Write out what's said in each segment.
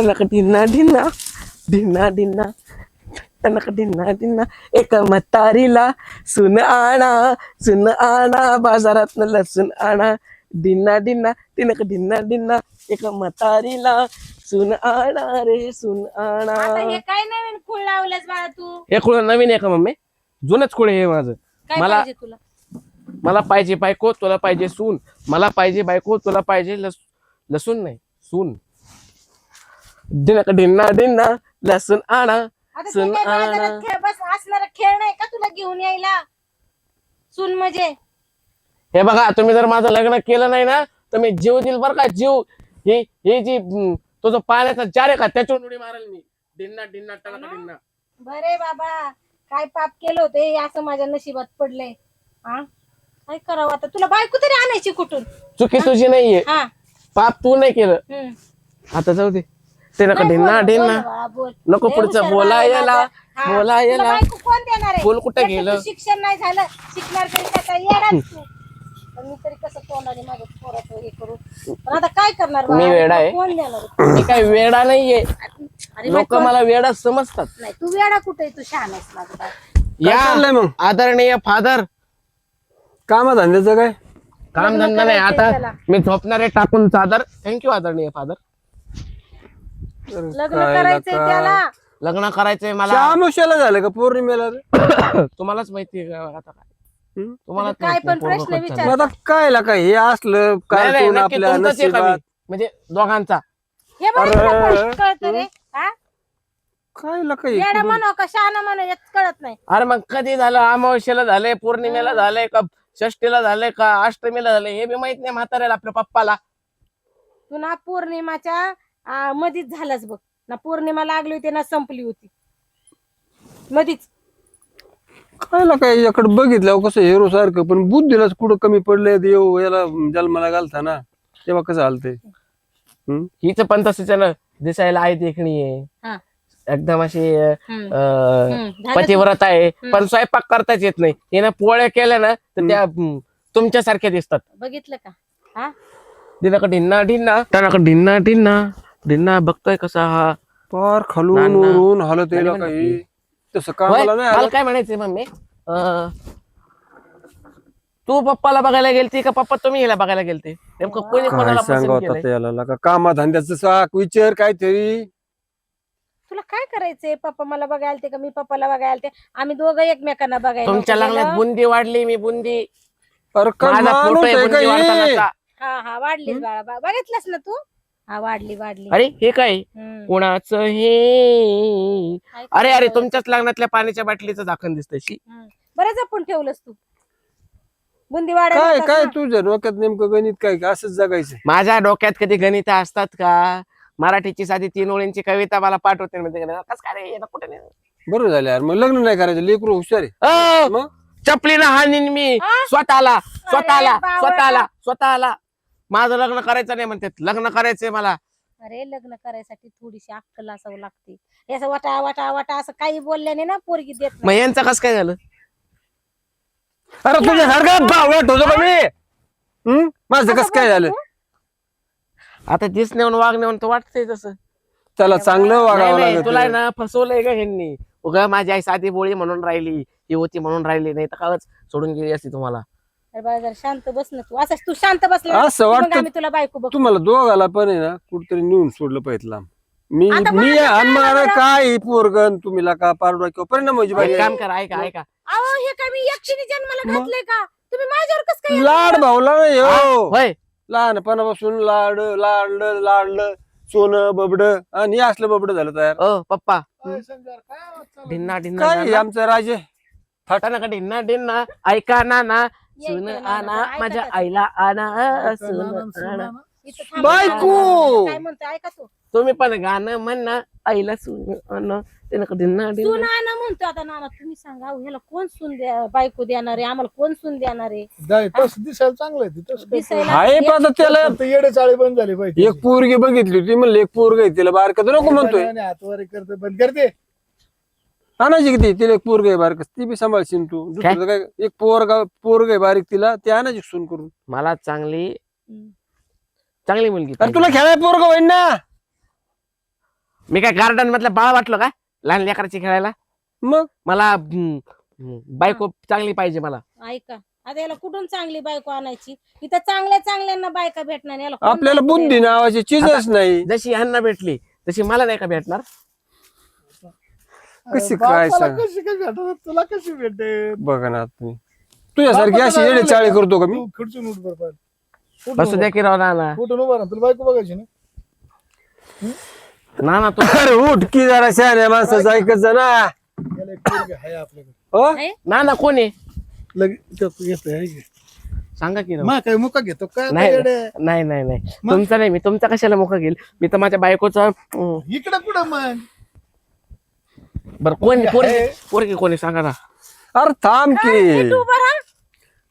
टनक ढिन्ना ढिन्ना ढिन्ना ढिन्ना टनक ढिन्ना ढिन्ना एका म्हातारीला सुन आणा सुन आणा बाजारात लसूण आणा ढिन्ना ढिन्ना टिनक ढिन्ना ढिन्ना एका म्हातारीला सुन आणा रे सुन आणा आता हे काय नवीन कुळ लावलंस बाळा तू? हे कुळ नवीन आहे का मम्मी? जुनच कुळ हे माझं. काय मला पाहिजे तुला? मला पाहिजे बायको तुला पाहिजे सून. मला पाहिजे बायको तुला पाहिजे लस लसूण नाही सून. डिनक डिन्ना डिन्ना लसूण आणा आता तू सुन काय आणा. बाजारात खेळ बस असणारा खेळ नाही का तुला घेऊन यायला? सुन म्हणजे? हे बघा तुम्ही जर माझं लग्न केलं नाही ना तर मी जीव देईल बरं का जीव. हे हे जी हम्म, तो जो पाण्याचा जार आहे का त्याच्यावर उडी मारेल मी. डिन्ना डिन्ना टणक डिन्ना बरे बाबा काय पाप केलं होते हे? असं माझ्या नशिबात पडलंय. हा काय करावं आता? तुला बायको तरी आणायची कुठून? चुकी तुझी नाहीये. हा. पाप तू नाही केलं. हम्म. आता जाऊ दे. ते नका नाही, डिन्ना बोल, डिन्ना बोल बाळा, बोल. नको पुढचं बोला याला, बोला याला. कोण देणार आहे? बोल कुठं गेलं? शिक्षण नाही झालं. शिकणार तरी त्याचा येणार तू. पण मी तरी कसं तोंडाने माझं पोराचं हे करू? पण आता काय करणार मी बाळा? वेडा आहे. कोण देणार? आहे? मी काय वेडा नाहीये. अरे लोक बाई, मला वेडा समजतात. नाही तू वेडा कुठे तू शहाण आहेस माझं बाळ. काय चाललंय या मग? आदरणीय फादर. कामा धंद्याचं काय? काम धंदा नाही करायचंय आता त्याला. मी झोपणारे टाकून चादर. थँक्यू आदरणीय फादर. लग्न करायचंय? त्याला. लग्न करायचंय मला. अमावश्याला झालं का पौर्णिमेला? रे? तुम्हालाच माहिती आहे का आता काय? हम्म? तुम्हाला काय पण प्रश्न विचार. मग आता काय ला काय? हे असलं काय आपल्या नशिबात. म्हणजे दोघांचा. हे बघ अरे. तुला कळतं रे हा? काय ला काय येडा म्हणो का शहाणा म्हणो यात कळत नाही. अरे मग कधी झालं? अमावस्येला झालंय पौर्णिमेला झालंय का षष्टीला झालंय का अष्टमीला झालंय? हे बी माहीत नाही म्हाताऱ्याला आपल्या पप्पाला. तू ना पौर्णिमाच्या आ, मधीच झालंच बघ. ना पौर्णिमा लागली होती ना संपली होती. मधीच. काय ला काय याकडे बघितलं कसं हिरो सारखं पण बुद्धीलाच कुठं कमी पडलंय देव याला जन्माला घालता ना तेव्हा कसं आलतंय हम्म? हिच पण तसंच आहे ना दिसायला आहे देखणी आहे. हा. एकदम अशी हम्म. अं, हम्म. झालं पतिव्रत आहे. पण स्वयंपाक करताच येत नाही. हिनं पोळ्या केल्या ना तर त्या हम्म, तुमच्यासारख्या दिसतात. तू. बघितलं का? हा? दिनाक ढिन्ना ढिन्ना. टनाक ढिन्ना ढिन्ना. ढिन्ना बघतोय कसा हा? पार खालून नाना. वरून हालत यायला काही. तसं होय, नाही मला आलं. काय म्हणायचंय मम्मी? अं, तू पप्पाला बघायला गेलती का पप्पा तुम्ही हिला बघायला गेलते? नेमकं कोणी काय कोणाला सांगा पसंत केलंय? कामा धंद्याचं साक विचार काहीतरी. तुला काय करायचंय? पप्पा मला बघायला ते का? मी पप्पाला बघायला ते आम्ही दोघं एकमेकांना बघायला तुमच्या नव्हतं लग्नात गेलो. बुंदी वाढली मी बुंदी. अरे काय माझा माणूस फोटो आहे आहे का बुंदी हे? वाढतानाचा. हा हा वाढलीस बाळा बा- बघितलंस ना तू? हा वाढली वाढली. अरे हे काय? हम्म. कोणाचं हे? काय अरे अरे? तुमच्याच लग्नातल्या पाण्याच्या बाटलीचं दाखन हम्म. बरं जपून ठेवलंस तू. बुंदी काय वाढायला काय ना. तुझ्या डोक्यात नेमकं गणित काय? का असंच जगायचं? माझ्या डोक्यात कधी गणित असतात का? मराठीची साधी तीन ओळींची कविता मला पाठवते. म्हणजे कस काय रे? कुठे नाही. बरं झालं यार. मग लग्न नाही करायचं. लेकरू हुशार आहे. अ, मग? चपलीनं हाणीन मी. हा? स्वतःला स्वतःला बावळा. स्वतःला स्वतःला. माझं लग्न करायचं नाही म्हणतात. लग्न करायचंय मला. अरे लग्न करायसाठी थोडीशी अक्कल असावं लागते. हे असं वाटा वाटा वाटा असं काही बोलल्याने ना पोरगी देत मग यांचं कसं काय झालं? अरे तुझ्या सारखा भाव ठेवतो का मी? हम्म? माझं कसं काय झालं? आता दिसण्यावर वागण्यावर तर वाटतंय तसं. त्याला चांगलं नाही, वागावं नाही, तुला ना फसवलंय का ह्यांनी. उगा माझी आई साधी बोळी म्हणून राहिली ही होती म्हणून राहिली नाही तर कावच सोडून गेली असती तुम्हाला. अरे बाळा जरा शांत बस ना तू. असं तू शांत बसला असं मग वाटतं आम्ही तुला बायको बघ. तुम्हाला दोघाला पण आहे ना कुठतरी नेऊन सोडलं पाहिजे लांब. मी आता मी आणि काय मला झालं? काय पोरगन तुम्ही का पारडा किंवा परिणाम म्हणजे एक काम करा ऐका ऐका. अहो हे काय मी एकटीने जन्माला मग? घातलंय का? तुम्ही माझ्यावर कस काय लाड भावला नाही हो. होय. लहानपणापासून लाड लाडलं लाडलं सोनं बबड आणि हे असलं बबड झालं तयार. ओ पप्पा. ढिन्ना ढिन्ना काय नाना. आमचं राजे? फटाना का ढिन्ना ढिन्ना? ऐका ना ना सुन आना माझ्या. आईला आना सुन आना. इथं थांबा. बायको! काय म्हणतो ऐका तू. तुम्ही पण गाणं म्हण ना आईला सुन आना. ते नका ढिन्ना तू ढिन्ना नाना म्हणतो आता नाना तुम्ही सांगा अहो, ह्याला कोण सून द्या बायको देणार आहे? आम्हाला कोण सून देणार आहे? तसं दिसायला चांगलं आहे ते तसं काही दिसायला हाय एक- पण आता त्याला फक्त येडे चाळे बंद झाले पाहिजे. एक पोरगी बघितली होती म्हणलं एक पोरग आहे तिला बारकं तर नको म्हणतोय. हातवारी करते बंद करते. आणायची किती? तिला एक पोरग आहे बारक. ती बी सांभाळशील तू दुसरं काय? एक पोरगा पोरग आहे बारीक तिला. ते आणायची सून करून. मला चांगली. चांगली मुलगी अरे. तुला खेळाय पोरग होईन ना? मी काय गार्डन मधलं बाळ वाटलो का? लहान लेकराची खेळायला? मग? मला हम्म, हम्म, बायको चांगली पाहिजे मला. ऐका. आता याला कुठून चांगली बायको आणायची? इथं चांगल्या चांगल्यांना बायका भेटणार. नाही. याला कोण आपल्याला बायको बुद्धी? नावाची चीजच नाही. जशी ह्यांना भेटली तशी मला नाही का भेटणार? कशी बापाला काय सांग? कशी काय भेटणार? तुला कशी भेटेल? बघा ना तुम्ही. तुझ्यासारखी अशी येडे चाळी करतो का मी? तू खिडचून उठ बरं पाहिलं. उठ बसू उभा. द्या की राव नाना. उठून उभा राहा तुला बायको बघायची ना. नाना तू अरे उठ की जरा शहाण्या माणसाचं ऐकायचं ना. याला एक पोरगी आहे आपल्याकडे. हो? नाना कोण आहे? लगेच घेतोय आहे की. सांगा की राव. मा काय मुका घेतो काय नाही येडे? नाही नाही नाही. तुमचा नाही मी तुमचा कशाला मुका घेईल? मी तर माझ्या बायकोचा इकडे कुठं मग बरं कोण पोरगी आहे. पोरगी कोणी सांगा ना. अरे थांब की.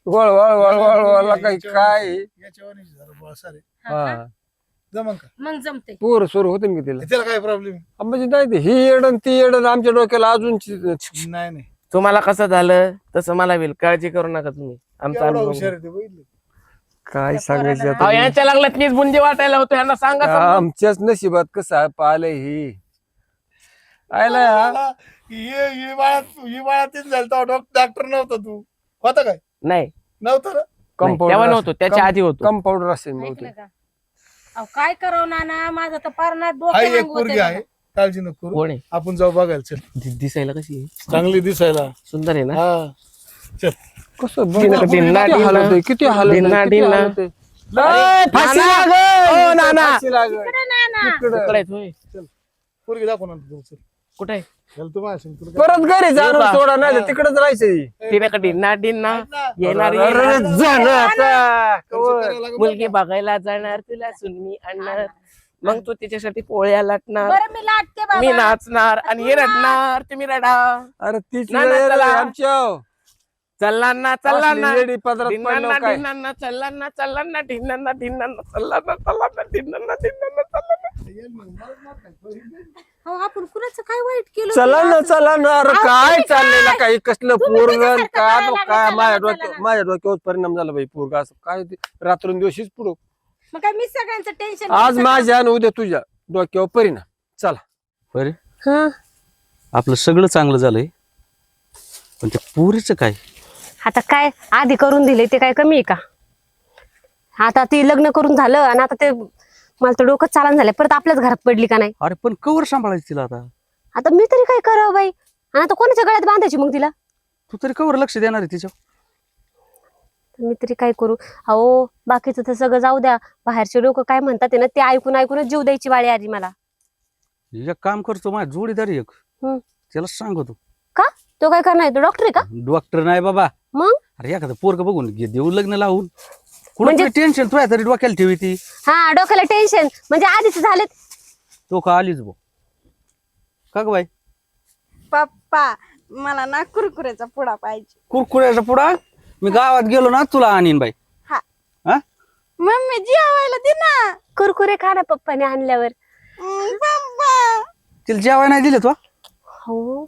वळ वळ वळ वळ वळ काही काय? हा जमन का? मग जमते पोर सोर होते ना की तिला. त्याला काय प्रॉब्लेम म्हणजे नाही ते ही येडन ती येडन आमच्या डोक्याला अजून नाही नाही. तुम्हाला कसं झालं तसं मला होईल. काळजी करू नका तुम्ही. आमचा एवढा अनुभव. हुशार आहे ते बघितलं. काय सांगायचं अहो, आता यांच्या लागल्यात मीच बुंदी वाटायला होतो यांना सांगा समजून. आमच्याच नशिबात कसं पाहिलंय ही. आयला हे. हे बाळात ही बाळातीच झालं तेव्हा डॉक्टर नव्हता तू. होता काय? नाही. नव्हता ना? तेव्हा नव्हतो. त्याच्या आधी होतो. कंपाऊंडर असेल ऐकलं बहुतेक. का? अहो काय करावं नाना? माझं तर पारनात हाय डोकं एक पोरगी आहे. काळजी नको करू. कोण आहे? आपण जाऊ बघायला. चल. दि- दिसायला कशी आहे? चांगली दिसायला. सुंदर आहे ना? हा. चल. कसं बघ ना, किती डिन्ना, हालत आहे, किती हालत आहे, डिन्ना, किती डिन्ना. हालत आहे. अरे, फाशी नाना! लागल! ओ, नाना! फाशी लागल. इकडे नाना! इकडं. कुठं आहेत होय? पोरगी दाखव ना तू चल. कुठं आहे? चल तू माझ्या तुला काय- परत घरी जाणून का? सोडा नाही तिकडेच राहायचं ना. येणार ना करायला लागेल मुलगी? बघायला जाणार तुला सुनमी आणणार. मग तू तिच्यासाठी पोळ्या लाटणार. बरं मी लाटते मी बाबा नाचणार आणि हे रडणार तुम्ही रडा. अरे तीच ना, ना, वेळ चला. आहे आमच्या. चल्ला ना चल्ला असली ना. येडी पदरात ढिन्नांना पडल्यावर काय? ढिन्नांना चल्लांना चल्लांना ढिन्नांना ढिन्नांना चल्लांना चल्लांना ढिन्नांना ढिन्नांना चल्लांना ये मग, मला मार काय. अहो आपण कुणाचं काय वाईट केलं? चला ना चला ना अरे अहो, काय तुम्ही चाललेलं काय? काही कसलं तुम्ही पोरगण त्याच्यासारखं काय करायला तो लागले, काय? चला माझ्या ना, डोक्या ना. माझ्या डोक्यावर परिणाम झाला बाई पोरगा असं काय ते? रात्रंदिवशीच पुढं. मग काय मी सगळ्यांचं टेन्शन आज माझ्या आणि उद्या तुझ्या डोक्यावर परिणाम. चला. बरे? आपलं सगळं चांगलं झालंय. पण त्या पुरीचं काय? आता काय? आधी करून दिले ते काय कमी आहे का? आता ती लग्न करून झालं आणि आता ते मला तर डोकं चालन झालं परत आपल्याच घरात पडली का नाही? अरे पण कवर सांभाळायचं तिला आता? आता मी तरी काय करावं बाई? आणि आता कोणाच्या गळ्यात बांधायची मग तिला? तू तरी कवर लक्ष देणार आहे तिच्या मी तरी काय करू? अहो बाकीचं तर सगळं जाऊ द्या. बाहेरचे लोक काय म्हणतात ना ते ऐकून ऐकूनच जीव द्यायची वाळी आली मला. एक काम करतो माझ्या जोडीदार एक. हम्म. त्याला सांगतो. का? तो काय करणार आहे? तो डॉक्टर आहे का? डॉक्टर नाही बाबा. मग? अरे एखादं पोरग बघून घे देऊ लग्न लावून. म्हणजे- टेन्शन तुझ्या तरी डोक्याला ठेवी ती. हा डोक्याला टेन्शन म्हणजे आधीच झालेत. तो का आलीच बो का ग बाई? पप्पा मला ना कुरकुऱ्याचा पुडा पाहिजे. कुरकुऱ्याचा पुडा? मी गावात गेलो ना तुला आणीन बाई. हा. हा? मम्मी जेवायला दे ना. कुरकुरे खा ना पप्पाने आणल्यावर. हम्म, पप्पा. तिला जेवाय नाही दिले तो हो.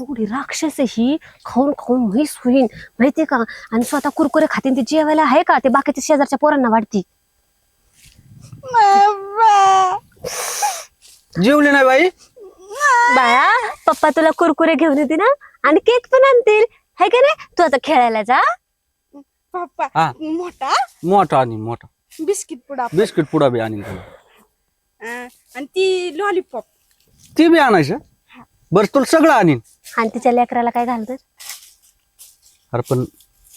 एवढी राक्षस ही. खाऊन खाऊन म्हैस होईन. माहितीये का? आणि स्वतः कुरकुरे खाते ते जेवायला आहे का? ते बाकीच्या शेजारच्या पोरांना वाटती. पप्पा जेवली नाही बाई? बाया पप्पा तुला कुरकुरे घेऊन येते ना आणि केक पण आणतील. है का नाही? तू आता खेळायला जा. पप्पा. मोठा? मोठा आणीन मोठा. बिस्किट पुडा. बिस्किट पुडा बी आणीन तुला. अं, आणि ती लॉलीपॉप ती बी आणायचं? बरं तुला सगळं आणीन. आणि तिच्या लेकराला काय घालतात अरे पण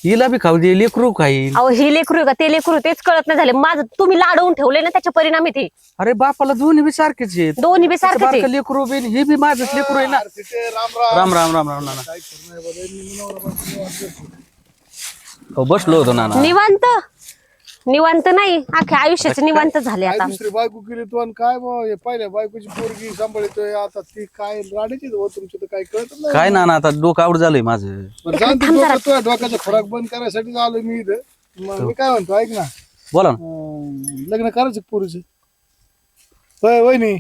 हिला बी खाऊ दे लेकरू खाईन अहो ही लेकरू आहे का? ते लेकरू तेच कळत नाही झाले. माझं तुम्ही लाडवून ठेवले ना त्याचे परिणाम ते. अरे बापाला दोन्ही बी सारखेच आहेत. दोन्ही बी सारखंच बारकं आहे लेकरू बी आणि हे बी माझंच लेकरू आहे ना. राम राम राम राम नाना. हो, बसलो होतो नाना. निवांत? निवांत नाही. अख्ख्या आयुष्याचे निवांत झाले काय आता. दुसरी बायको केली तू आणि काय बा हे पहिल्या बायकोची पोरगी सांभाळतोय आता ती काय राडीची हो तुमची तर काय कळत नाही. काय नाना आता डोकं आवड झालंय माझं. बरं, जाऊन तू डोकं तुझ्या डोक्याचा खोराक बंद करायसाठी आलो मी इथं. मग मी काय म्हणतो ऐक ना. बोला ना. अं, लग्न करायचं पोरीचं? होय वहिनी.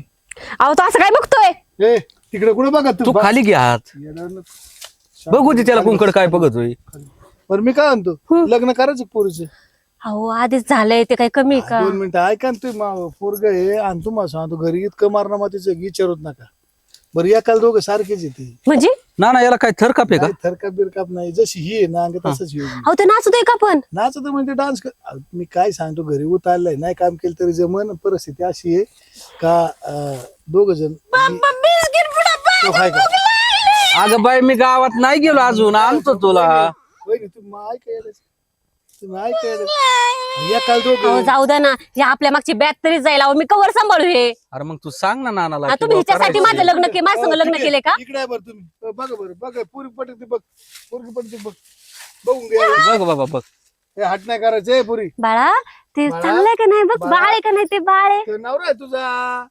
अहो तो असं काय बघतोय? ए तिकडे कुठे बघा तू तू खाली घे हात. येणार ना. बघू दे त्याला कुंकड काय बघत होय बरं मी काय म्हणतो? लग्न करायचं पोरीचं? अहो आधीच झालंय ते काही कमी आहे का? दोन मिनिटं ऐका ना तुम्ही पोरग हे आणि तुम्हाला सांगतो घरी इतकं मारणं मग तिचं विचारत नका. बरं एकाला दोघं सारखेच येते म्हणजे? ना ना याला काय थर काप आहे का? काही थरकाप बिरकाप नाही. जशी ही आहे ना अंग तसंच ही होती. अहो ते नाचू दे का पण? नाचत म्हणजे डान्स मी काय सांगतो घरी उतारलंय नाही काम केलं तरी जमन परिस्थिती अशी आहे का दोघ जण तो हाय का? अगं बाई मी गावात नाही गेलो अजून आणतो तुला. वहिनी, तुम्ही ऐकायला तुम्ही ऐकायला एकाला अहो दोघं जाऊ द्या ना. या आपल्या मागची बॅग तरी जाईल. अहो मी कवर सांभाळू हे. अरे मग तू सांग ना नानाला की तुम्ही बाबा हिच्यासाठी करायचं. माझं लग्न के माझं संग लग्न केले का? इकडे आहे बरं तुम्ही. बघा बरं बघा. पुरी पटते बघ. पुरी पटते बघ. बघून घ्या बघ बाबा बघ. हे हट नाही करायचं हे पुरी. बाळा ते बाळा, चांगलंय का नाही? बघ बाळा. बाळ आहे का नाही ते बाळ आहे. ते नवरा आहे तुझा.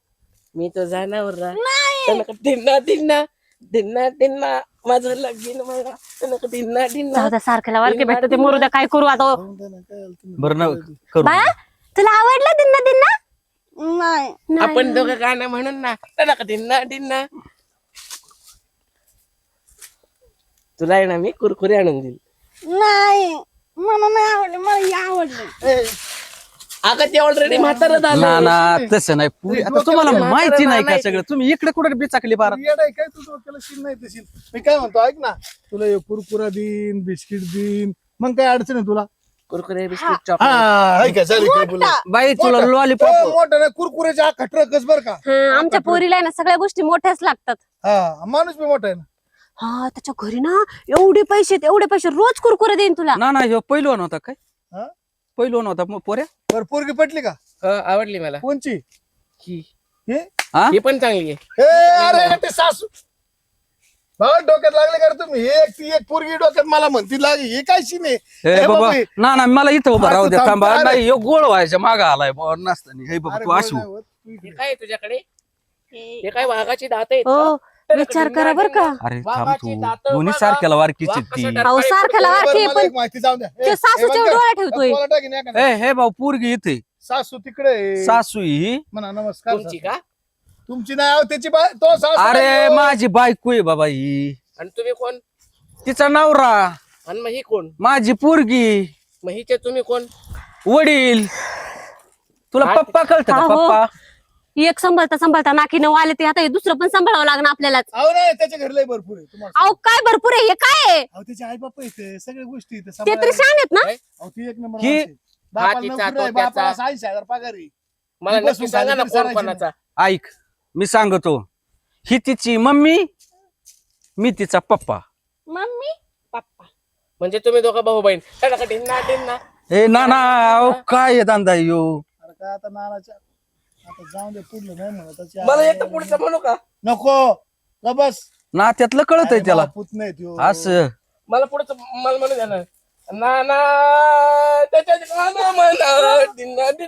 मी तो जाणार तनक ढिन्ना ढिन्ना ढिन्ना ढिन्ना माझं लगीन मला जाऊ द्या सारख्याला वारके भेटत ते मरू द्या काय करू आता. बरं ना करू. बाळा तुला आवडलं दिन्ना दिन्ना नाही. नाही. आपण दोघं गाणं म्हणून ना तनक ढिन्ना ढिन्ना. तुला आहे ना मी कुरकुरे आणून देईल नाही मला नाही आवडले मला आवडले. अगं ते ऑलरेडी म्हातारं ना झालं. ना तसं नाही. पुरी आता तुम्हाला माहिती नाही का सगळं? तुम्ही इकडे कुठे बिचाकली बारा येडा आहे काय? तुझं डोक्याला शिन नाही तशी मी काय म्हणतो ऐक ना. तुला हे कुरकुरा देईन बिस्किट देईन. मग काय अडचण आहे तुला? कुरकुरे बिस्किट हा चॉकलेट हाय का चालेल काय बोला? बाई तुला लॉलीपॉप मोठा नाही कुरकुऱ्याच्या बर का. हा, आमच्या पोरीला आहे ना सगळ्या गोष्टी मोठ्याच लागतात. हा माणूस बी मोठा आहे ना. हा त्याच्या घरी ना एवढे पैसे आहेत, एवढे पैसे रोज कुरकुरे देईन तुला. ना ना ह्यो पहिलवान होता काय? हा? पहिलवान होता मग पोऱ्या? बरं पोरगी पटली का? अं, आवडली मला. कोणची? ही. हे? हा? ही पण चांगली आहे. ए, अरे ते सासू. भाऊ डोक्यात लागले का रे तुम्ही? हे एक ती एक पोरगी डोक्यात मला म्हणती लागे हे काय शिने हे हे बाबा बाबा, ना ना मला इथं उभा हा, राहू दे थांब, अरे. नाही ह्यो गोळ व्हायच्या माग आलाय बुवा, नसताना हे बघ अरे तू नाही होत, तू हे इकडे. काय आहे तुझ्याकडे? हे काय वाघाची दात आहेत हो. विचार करा बर का. अरे थांब तू. दातं दोन्ही. सारख्याला वारकीची ती? डर- अहो सारख्याला मला पण माहिती जाऊ द्या. ते सासूच्या हे डोळ्या ठेवतोय? ए हे भाऊ पोरगी इथे. सासू तिकडे आहे. सासू ही? म्हणा नमस्कार तुमची सासू. का? तुमची नाही अहो, त्याची बाय तो सासू अरे आहे. माझी बायको आहे बाबा ही. आणि तुम्ही कोण? तिचा नवरा. आणि मग ही कोण? माझी पोरगी. मग हिचे तुम्ही कोण? वडील. तुला काय? पप्पा कळत का अहो. पप्पा? एक सांभाळता सांभाळता नाकी नऊ आले ते आता हे दुसरं पण सांभाळावं लागणार आपल्याला अहो नाही त्याच्या भरपूर आहे तुम्हाला अहो काय भरपूर आहे? हे काय आहे? अहो त्याचे आई बाप येते सगळ्या गोष्टी इथे ते तरी सांभाळायला. छान आहेत ना अहो ती एक नंबर की- माणूस आहे. बापाला तिचा, नोकरी आहे, तो त्याचा. बापाला ऐंशी हजार पगार आहे. मला ती नक्की बसून सांगा ना खाली तरी कोण चालायची कोणाचा ऐक मी सांगतो. ही तिची मम्मी मी तिचा पप्पा. मम्मी? पप्पा. म्हणजे तुम्ही दोघं भाऊ बहीण. तडका ढिन्ना ढिन्ना ए ना ना अहो, काय आहे धंदा यो? अरे काय आता नानाच्या जाऊन दे पुढलं नाही म्हणत त्याची मला आई- एक पुढचं म्हणू का? नको बस. ना त्यातलं कळत आहे त्याला. पुत नाही त्यो. असं. मला पुढचं मला म्हणू द्या ना. ना ना त्याच्यात गाणं म्हणा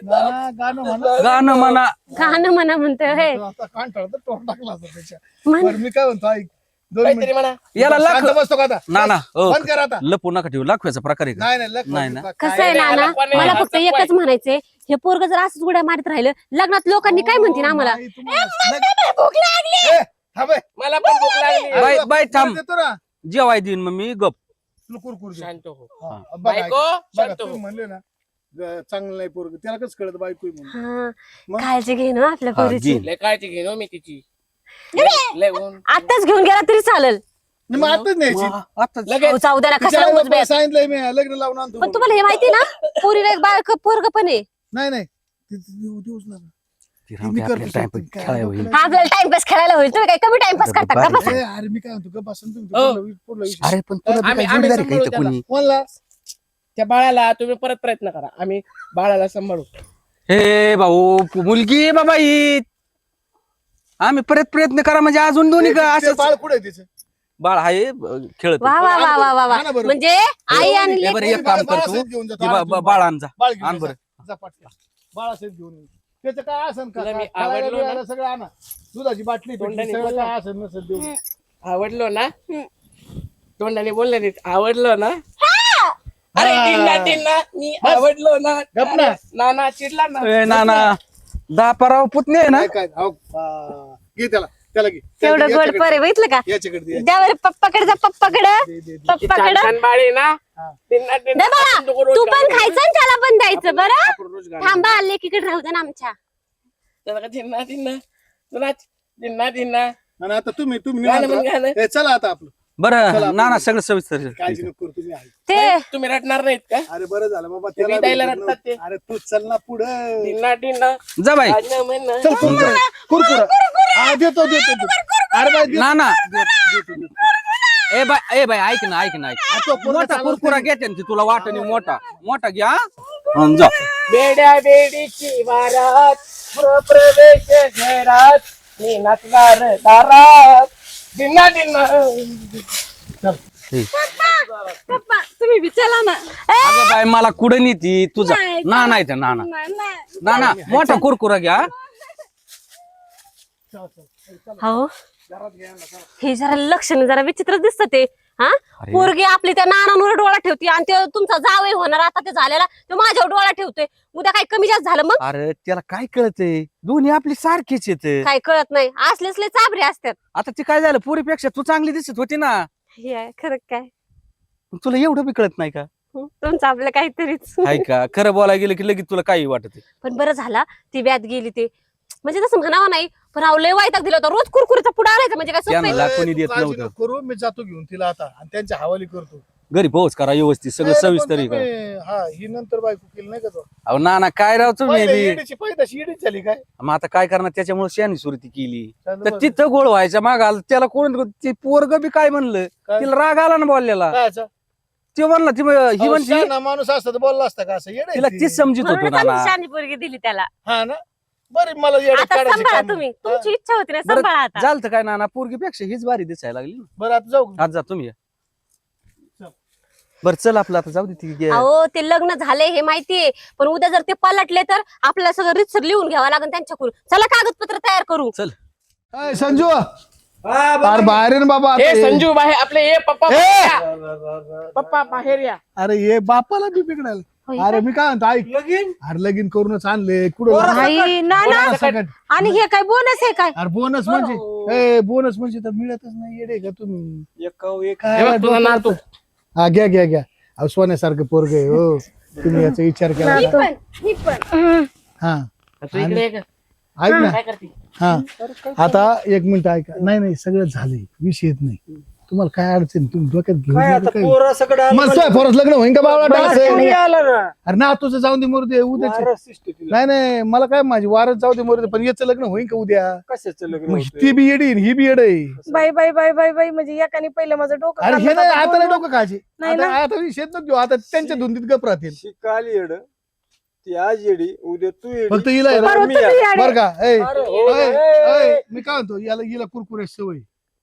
नाना गाणं म्हणा. गाणं म्हणा. गाणं म्हणा म्हणतोय हे आता ठळत तोंड टाकला असता त्याच्या. म्हण. बरं मी काय म्हणतो ऐक. दोन काहीतरी मिनिट. म्हणा. याला शांत लाख बसतो का आता? ना ना हो. बंद कर आता. लपू नका ठेवू लाखव्याचा प्रकार आहे का? नाही नाही लख- नाही ना. काय- कसं आहे नाही, नाना? मला फक्त एकच म्हणायचंय. हे पोरग जर असंच उड्या मारित राहिलं लग्नात लोकांनी काय म्हणतील आम्हाला? नाही, तुम्हाला- भूक लागली! थांब ए. मला पण भूक लागली. अरे, बाई- बाई, थांब. देतो ना. जेवाय देईन मग मी गप. कुरकुर दे. शांत हो. हा. बायको शांत हो. म्हणले ना ग- चांगलं नाही पोरग. त्याला कसं कळत बायको आहे म्हणून? हा मग? काळजी घे ना आपल्या हा, पोरीची. लय काळजी मी तिची. लय ऊन. आताच घेऊन गेला तरी चालेल. आणि मग आताच न्यायची. मग आता लगेच. अहो, जाऊ द्या ना तिच्या कशाला आई-बापाला उजब्यात सांगितलंय मी लग्न लावून आणतो पण म्हणून. तुम्हाला हे माहिती ना पोरीला एक बाळ पोरग पण आहे. नाही नाही. देऊच नका. ती मी करतो. काय खेळायला होईल. हा आपल्याला टाइमपास खेळायला होईल. तुम्ही काय कमी टाइमपास करता? का बाबा. बसा. ए, अरे मी काय म्हणतो? बसून हो. पुढला वि- पुढला विषय. अरे पण तुला बी आम्ही- काय आम्ही जोडीदार आहे का इथं सांभाळू कोणी. कोणला? त्या बाळाला तुम्ही परत प्रयत्न करा. आम्ही बाळाला सांभाळू. हे भाऊ मुलगी आहे बाबा ही. आम्ही परत प्रयत्न करा. म्हणजे अजून दोन्ही का ते बाळ कुठे आहे तिचं? बाळ आहे खेळत वा वा वा वा वा वा. हा ना बरोबर. म्हणजे आई आणि लेक- बरं एक काम घेऊन बाळ जा. बाळ घेऊन आण. बरं. जा पटकन. बाळासहित घेऊन ये. त्याचं काय असेल का? तुला मी खायला आवडलो ना? बियायला सगळं आणा. दुधाची बाटली तोंडाने सगळं बोला. काय असेल नसेल देऊ आवडलो ना? तोंडाने बोलले नाही आवडलो ना? अरे मी आवडलो ना? गप ना. नाना चिडला ना? ए, नाना दहा पराव पुतणे आहे ना? काय काय? अहो, आ, घे त्याला. त्याला घे. त्याला केवढं घे, गोड पर आहे बघितलं का? याच्याकडे दे, द्या बरं पप्पाकडे जा पप्पाकडे. दे, दे, पप्पाकडे. छान बाळ ना? दे दिन्ना बाळा, तू पण खायचं आणि त्याला पण द्यायचं बरं? थांबा लेकीकडे राहू दे ना आमच्या. त्याला का दिन्ना दिन्ना तुला दिन्ना दिन्ना आणि आता तुम्ही तुम्ही गाणं निवांत म्हण राहा. गाणं. ए, चला आता आपलं. बरं ना ना सगळं सविस्तर. काळजी नको करू तुम्ही आहे. ते तुम्ही रटणार नाहीत का? अरे बरं झालं बाबा त्याला भेटत रडतात ते. अरे तू चल ना पुढं. दिन्ना दिन्ना जा बाई. म्हण. चल कुरकुरा. कुरकुरा हा देतो देतो देतो. अरे बाई देतो. ना ना देतो, देतो, देतो. ए बाय ए बाय ऐक ना ऐक ना ऐक. तो मोठा चालत कुरकुरा नाही. घेते ना ती तुला वाटणी मोठा. मोठा घ्या हं, जा. बेड्या बेडीची वारात प्रवेश घरात मी नसणार दारात. दिन्ना पप्पा तुम्ही ना. अगं बाय मला कुठं नेती? तुझा नाही, ना नाही. तर ना ना. नाही, नाही. ना ना मोठा कुरकुरा घ्या हो? हे जरा लक्षण जरा विचित्र दिसत ते. हा? पोरगी आपली त्या नानांवर डोळा ठेवते आणि ते तुमचा जावई होणार. आता ते झालेला तो माझ्यावर डोळा ठेवतोय. उद्या काही कमी जास्त झालं मग? अरे त्याला काय कळतंय? दोन्ही आपली सारखीच येत काय कळत नाही. असलेच लय चाबरे असतात. आता ते काय झालं? पुरीपेक्षा तू चांगली दिसत होती ना. हे आहे, खरं काय? मग तुला एवढं बी कळत नाही का? हं, तुमचं आपलं काहीतरीच. हाय का? खरं बोलायला गेलं की लगेच तुला काही वाटत पण बरं झाला. ती व्यात गेली ते. म्हणजे तसं म्हणावं नाही पण अहो लय वायताक दिला होता रोज कुरकुरीचा पुढा आणायचा म्हणजे काय सोपं आहे? कोणी देत काळजी नव्हतं. नको करू मी जातो घेऊन तिला आता आणि त्यांच्या हवाली करतो घरी पोहोच करा व्यवस्थित सगळं पण सविस्तर तुम्ही- हा ही नंतर बायको केली नाही का तो अहो ना ना काय राव तुम्ही पहिले बी? येडीची पैदाशी येडीच झाली काय मग आता काय करणार त्याच्यामुळे शहाणी सुरती केली तर. तिथं गोळ व्हायच्या मागाल त्याला कोण ते पोरग बी काय म्हणलं काय? तिला राग आला ना बोललेला काय असं? ते म्हणला ती ही अहो, म्हणती शहाणा माणूस असता तर बोलला असता का असं येडं तिला ती. तीच समजित होतो म्हणूनच ना पोरगी दिली त्याला हा ना बरं मला येडं आता काढायची सांभाळा काम. तुम्ही. तुमची इच्छा होती ना बरं, सांभाळा आता. झालं काय ना पोरगीपेक्षा हीच भारी दिसायला लागली ना. बरं आता जाऊ. आज जा तुम्ही या. बरं चल आपलं आता जाऊ दे ती गे- अहो ते लग्न झाले हे माहितीये. पण उद्या जर ते पलटले तर आपल्याला सगळं रितसर लिहून घ्यावं लागेल त्यांच्याकडून. चला कागदपत्र तयार करू. चल. ए, संजू. अरे बाहेर ये ना बाबा आता हे. ये. संजू बाहेर आपले ये पप्पा! बाहेर या. पप्पा बाहेर या. अरे ये बापाला बी बिघडायला. अरे मी काय म्हणतो ऐक. अरे लगीन करूनच आणले. कुठं? आई ना ना सकट. आणि हे काय बोनस आहे काय? अरे बोनस म्हणजे ए बोनस म्हणजे तर मिळतच नाही येडे का तुम्ही? हे बघ. हा घ्या घ्या घ्या. अहो सोन्यासारखं पोरग आहे हो. तुम्ही याचा विचार केला मी का? पण मी पण. हा. तू इकडे ये का? ऐक ना. काय करते? हा. आता एक मिनिट ऐका. नाही नाही सगळं झालंय. विषय येत नाही. तुम्हाला काय अडचण? तुम्ही डोक्यात घेऊन. मग काय पोरास लग्न होईन का बाबा डान्स? आहे? अरे ना तुझं जाऊन दे मरू दे उद्याचे नाही नाही मला काय माझी वारच जाऊ दे मरू दे पण याचं लग्न होईन का उद्या? मग ती बी येडी आणि ही बी येड आहे. बाई बाई बाई बाई बाई म्हणजे एकाने पहिलं माझं डोकं अरे हे काढलं, नाही आता आता नाही डोकं काळजी नाही आता ना. आता विषय नको घेऊ आता त्यांच्या धुंदीत गप राहतील. शिकाली येड ती आज येडी उद्या तू येडी. फक्त हिला आहे ना, बरं, तुम्ही याडे. बरं का? अरे हो ना, ए, मी काय म्हणतो याला हिला कुरकुरे सवय.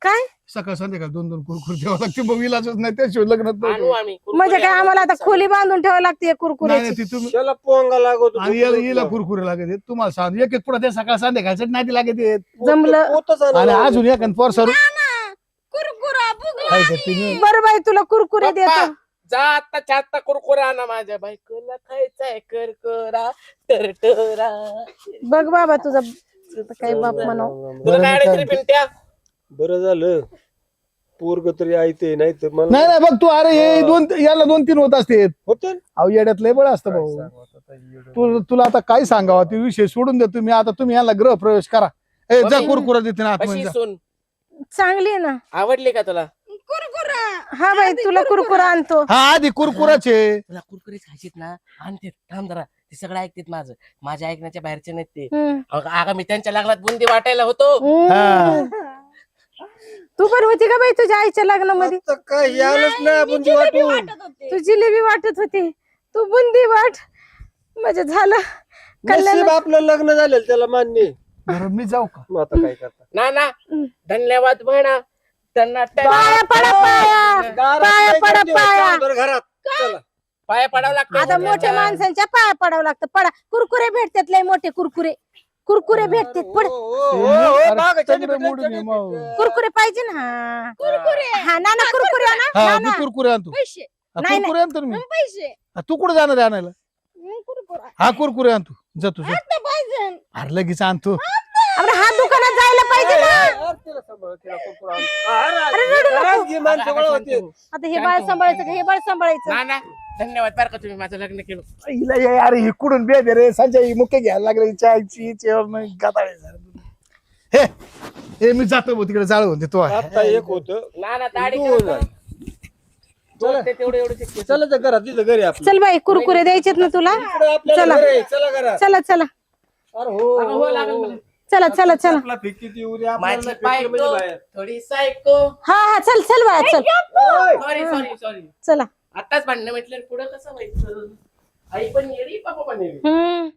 काय? सकाळ संध्याकाळ दोन दोन कुरकुर द्यावं लागते मग इलाजच नाही त्याशिवाय लग्नात आणू आम्ही म्हणजे काय आम्हाला आता खोली बांधून ठेवावं लागते नाही नाही, ती तुम्ही त्याला पोंगा लागत आणि याला हिला कुरकुरे लागत आहेत. तुम्हाला सांग एक एक पुढे त्या सकाळ संध्याकाळचं नाही लागत आहेत. जमलं. आणि अजून एक पोर सर कुरकुरा बुगला काय करते? बरं बाई तुला कुरकुरे देतो. जा आता चारता कुरकुरा आणा माझ्या बायकोला खायचाय करकरा टरटरा. बघ बाबा तुझा काय बाप म्हणाव तुला काय अडचण आहे, पिंट्या? बरं झालं. पोरग तरी ऐकते नाही तर मला नाही नाही बघ तू अरे हे दोन याला दोन तीन होत असते. होते अहो येड्यात लय बळ असतं भाऊ. तू तुला आता काय सांगावं? ते विषय सोडून दे तुम्ही. आता तुम्ही याला ग्रह प्रवेश करा. ए जा कुरकुरा देते ना आतमध्ये कशी जा. सून. चांगली आहे ना. आवडली का तुला? कुरकुरा. हा बाई तुला कुरकुरा. आणतो. हा आधी कुरकुराचे. तुला कुरकुरे खायचेत ना? आणते थांब जरा. ते सगळं ऐकतेत माझं. माझ्या ऐकण्याच्या बाहेरचे नाहीत ते. हम्म. अगं, अगं मी त्यांच्या लग्नात बुंदी वाटायला होतो. हम्म. तू पण होती का बाई तुझ्या आईच्या लग्नामध्ये? आता काय यायलाच नाही आपण जी वाटून वाटत होते. तू जिलेबी वाटत होती. तू बुंदी वाट. म्हणजे झालं. कल्याण आपलं लग्न झालेलं त्याला मान्य आहे. बरं मी जाऊ का? मग आता काय करता? ना ना. धन्यवाद म्हणा त्यांना पाया पडा पाया. पाया पडा पाया. बरं घरात. चला. पाया पडावं लागतं आता मोठ्या माणसांच्या पाया पडावं लागतं. पडा. कुरकुरे भेटतात लय मोठे कुरकुरे. कुरकुरे भेटतात पड. मग. कुरकुरे पाहिजे ना. हा. हा ना ना कुरकुरे आणा. हा मी. कुरकुरे आणतो. पैसे. हा, नाही, कुरकुरे आणतो ना मी. पैसे. हा, तू कुठे जाणार आहे आणायला? कुरकुरा. हा कुरकुरे आणतो. जातो जा. आता पाहिजे. अरे लगेच आणतो. अरे हा दुकानात जायला पाहिजे ना. कुरकुर. अरे. आता हे बाळ सांभाळायचं का? हे बाळ सांभाळायचं. ना ना. धन्यवाद बरं का तुम्ही माझं लग्न केलं हिला ये अरे हे कुठून बे रे संजय मुख्य घ्यायला लागले चायची जेवण मग गाताळे झालं. हे हे मी जातो भाऊ तिकडे जाळ होते तो आहे. आता एक होतं ना ना दाढी दोन करतो. आहे. दोन ते तेवढं एवढं शिकते. चला घरात तिथं घरी आपलं चल बाई कुरकुरे द्यायचेत ना तुला इकडं आपल्याला चला. घर आहे, चला घरात चला चला अरे हो, अगं, हो, हो, लागेल हो. मला. चला चला चला आपला फिकी ती उद्या आपल्याला माझी फिकी म्हणजे बायको बाहेर. थोडी सायको हा हा चल चल बाळा चल सॉरी सॉरी चला आताच भांडणं म्हटलं पुढं कसं व्हायचं? आई पण येईल पापा पण येईल. हम्म.